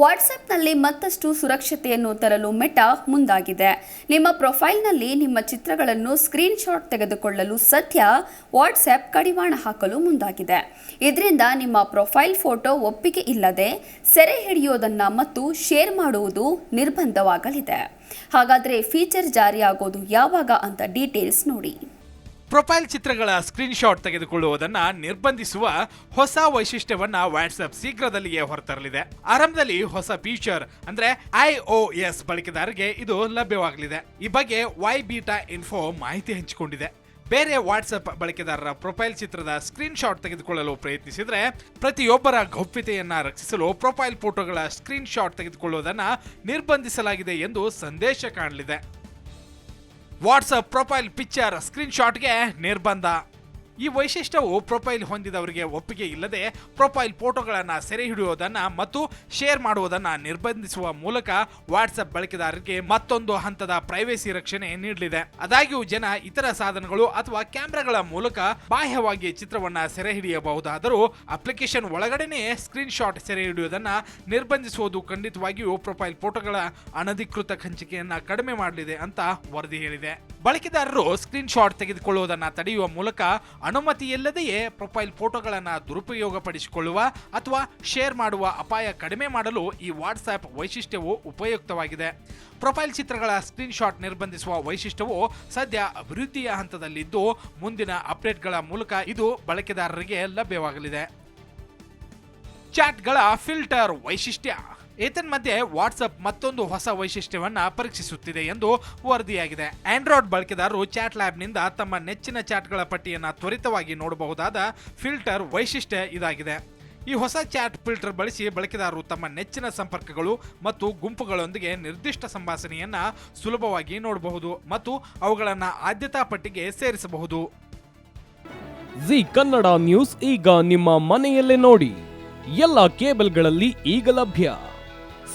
ವಾಟ್ಸ್ಆ್ಯಪ್ನಲ್ಲಿ ಮತ್ತಷ್ಟು ಸುರಕ್ಷತೆಯನ್ನು ತರಲು ಮೆಟಾ ಮುಂದಾಗಿದೆ. ನಿಮ್ಮ ಪ್ರೊಫೈಲ್ನಲ್ಲಿ ನಿಮ್ಮ ಚಿತ್ರಗಳನ್ನು ಸ್ಕ್ರೀನ್ಶಾಟ್ ತೆಗೆದುಕೊಳ್ಳಲು ಸದ್ಯ ವಾಟ್ಸಪ್ ಕಡಿವಾಣ ಹಾಕಲು ಮುಂದಾಗಿದೆ. ಇದರಿಂದ ನಿಮ್ಮ ಪ್ರೊಫೈಲ್ ಫೋಟೋ ಒಪ್ಪಿಗೆ ಇಲ್ಲದೆ ಸೆರೆ ಹಿಡಿಯೋದನ್ನು ಮತ್ತು ಶೇರ್ ಮಾಡುವುದು ನಿರ್ಬಂಧವಾಗಲಿದೆ. ಹಾಗಾದರೆ ಫೀಚರ್ ಜಾರಿಯಾಗೋದು ಯಾವಾಗ ಅಂತ ಡೀಟೇಲ್ಸ್ ನೋಡಿ. ಪ್ರೊಫೈಲ್ ಚಿತ್ರಗಳ ಸ್ಕ್ರೀನ್ಶಾಟ್ ತೆಗೆದುಕೊಳ್ಳುವುದನ್ನು ನಿರ್ಬಂಧಿಸುವ ಹೊಸ ವೈಶಿಷ್ಟ್ಯವನ್ನ ವಾಟ್ಸ್ಆಪ್ ಶೀಘ್ರದಲ್ಲಿಯೇ ಹೊರತರಲಿದೆ. ಆರಂಭದಲ್ಲಿ ಹೊಸ ಫೀಚರ್ ಅಂದ್ರೆ ಎಸ್ ಬಳಕೆದಾರರಿಗೆ ಇದು ಲಭ್ಯವಾಗಲಿದೆ. ಈ ಬಗ್ಗೆ ವೈ ಬೀಟಾ ಇನ್ಫೋ ಮಾಹಿತಿ ಹಂಚಿಕೊಂಡಿದೆ. ಬೇರೆ ವಾಟ್ಸಪ್ ಬಳಕೆದಾರರ ಪ್ರೊಫೈಲ್ ಚಿತ್ರದ ಸ್ಕ್ರೀನ್ಶಾಟ್ ತೆಗೆದುಕೊಳ್ಳಲು ಪ್ರಯತ್ನಿಸಿದ್ರೆ ಪ್ರತಿಯೊಬ್ಬರ ಗೌಪ್ಯತೆಯನ್ನ ರಕ್ಷಿಸಲು ಪ್ರೊಫೈಲ್ ಫೋಟೋಗಳ ಸ್ಕ್ರೀನ್ಶಾಟ್ ತೆಗೆದುಕೊಳ್ಳುವುದನ್ನ ನಿರ್ಬಂಧಿಸಲಾಗಿದೆ ಎಂದು ಸಂದೇಶ ಕಾಣಲಿದೆ. ವಾಟ್ಸಪ್ ಪ್ರೊಫೈಲ್ ಪಿಕ್ಚರ್ ಸ್ಕ್ರೀನ್ಶಾಟ್ಗೆ ನಿರ್ಬಂಧ. ಈ ವೈಶಿಷ್ಟ್ಯವು ಪ್ರೊಫೈಲ್ ಹೊಂದಿದವರಿಗೆ ಒಪ್ಪಿಗೆ ಇಲ್ಲದೆ ಪ್ರೊಫೈಲ್ ಫೋಟೋಗಳನ್ನು ಸೆರೆ ಹಿಡಿಯುವುದನ್ನು ಮತ್ತು ಶೇರ್ ಮಾಡುವುದನ್ನು ನಿರ್ಬಂಧಿಸುವ ಮೂಲಕ ವಾಟ್ಸಪ್ ಬಳಕೆದಾರರಿಗೆ ಮತ್ತೊಂದು ಹಂತದ ಪ್ರೈವೇಸಿ ರಕ್ಷಣೆ ನೀಡಲಿದೆ. ಆದಾಗ್ಯೂ ಜನ ಇತರ ಸಾಧನಗಳು ಅಥವಾ ಕ್ಯಾಮೆರಾಗಳ ಮೂಲಕ ಬಾಹ್ಯವಾಗಿ ಚಿತ್ರವನ್ನು ಸೆರೆ ಹಿಡಿಯಬಹುದಾದರೂ ಅಪ್ಲಿಕೇಶನ್ ಒಳಗಡೆನೆ ಸ್ಕ್ರೀನ್ ಶಾಟ್ ಸೆರೆ ಹಿಡಿಯುವುದನ್ನು ನಿರ್ಬಂಧಿಸುವುದು ಖಂಡಿತವಾಗಿಯೂ ಪ್ರೊಫೈಲ್ ಫೋಟೋಗಳ ಅನಧಿಕೃತ ಹಂಚಿಕೆಯನ್ನು ಕಡಿಮೆ ಮಾಡಲಿದೆ ಅಂತ ವರದಿ ಹೇಳಿದೆ. ಬಳಕೆದಾರರು ಸ್ಕ್ರೀನ್ ಶಾಟ್ ತೆಗೆದುಕೊಳ್ಳುವುದನ್ನ ತಡೆಯುವ ಮೂಲಕ ಅನುಮತಿಯಿಲ್ಲದೆಯೇ ಪ್ರೊಫೈಲ್ ಫೋಟೋಗಳನ್ನು ದುರುಪಯೋಗಪಡಿಸಿಕೊಳ್ಳುವ ಅಥವಾ ಶೇರ್ ಮಾಡುವ ಅಪಾಯ ಕಡಿಮೆ ಮಾಡಲು ಈ ವಾಟ್ಸ್ಆ್ಯಪ್ ವೈಶಿಷ್ಟ್ಯವು ಉಪಯುಕ್ತವಾಗಿದೆ. ಪ್ರೊಫೈಲ್ ಚಿತ್ರಗಳ ಸ್ಕ್ರೀನ್ ಶಾಟ್ ನಿರ್ಬಂಧಿಸುವ ವೈಶಿಷ್ಟ್ಯವು ಸದ್ಯ ಅಭಿವೃದ್ಧಿಯ ಹಂತದಲ್ಲಿದ್ದು, ಮುಂದಿನ ಅಪ್ಡೇಟ್ಗಳ ಮೂಲಕ ಇದು ಬಳಕೆದಾರರಿಗೆ ಲಭ್ಯವಾಗಲಿದೆ. ಚಾಟ್ಗಳ ಫಿಲ್ಟರ್ ವೈಶಿಷ್ಟ್ಯ. ಏತನ್ಮಧ್ಯೆ ವಾಟ್ಸಪ್ ಮತ್ತೊಂದು ಹೊಸ ವೈಶಿಷ್ಟ್ಯವನ್ನ ಪರೀಕ್ಷಿಸುತ್ತಿದೆ ಎಂದು ವರದಿಯಾಗಿದೆ. ಆಂಡ್ರಾಯ್ಡ್ ಬಳಕೆದಾರರು ಚಾಟ್ ಲ್ಯಾಬ್ನಿಂದ ತಮ್ಮ ನೆಚ್ಚಿನ ಚಾಟ್ಗಳ ಪಟ್ಟಿಯನ್ನು ತ್ವರಿತವಾಗಿ ನೋಡಬಹುದಾದ ಫಿಲ್ಟರ್ ವೈಶಿಷ್ಟ್ಯ ಇದಾಗಿದೆ. ಈ ಹೊಸ ಚಾಟ್ ಫಿಲ್ಟರ್ ಬಳಸಿ ಬಳಕೆದಾರರು ತಮ್ಮ ನೆಚ್ಚಿನ ಸಂಪರ್ಕಗಳು ಮತ್ತು ಗುಂಪುಗಳೊಂದಿಗೆ ನಿರ್ದಿಷ್ಟ ಸಂಭಾಷಣೆಯನ್ನು ಸುಲಭವಾಗಿ ನೋಡಬಹುದು ಮತ್ತು ಅವುಗಳನ್ನು ಆದ್ಯತಾ ಪಟ್ಟಿಗೆ ಸೇರಿಸಬಹುದು. ಜಿ ಕನ್ನಡ ನ್ಯೂಸ್ ಈಗ ನಿಮ್ಮ ಮನೆಯಲ್ಲೇ ನೋಡಿ. ಎಲ್ಲ ಕೇಬಲ್ಗಳಲ್ಲಿ ಈಗ ಲಭ್ಯ.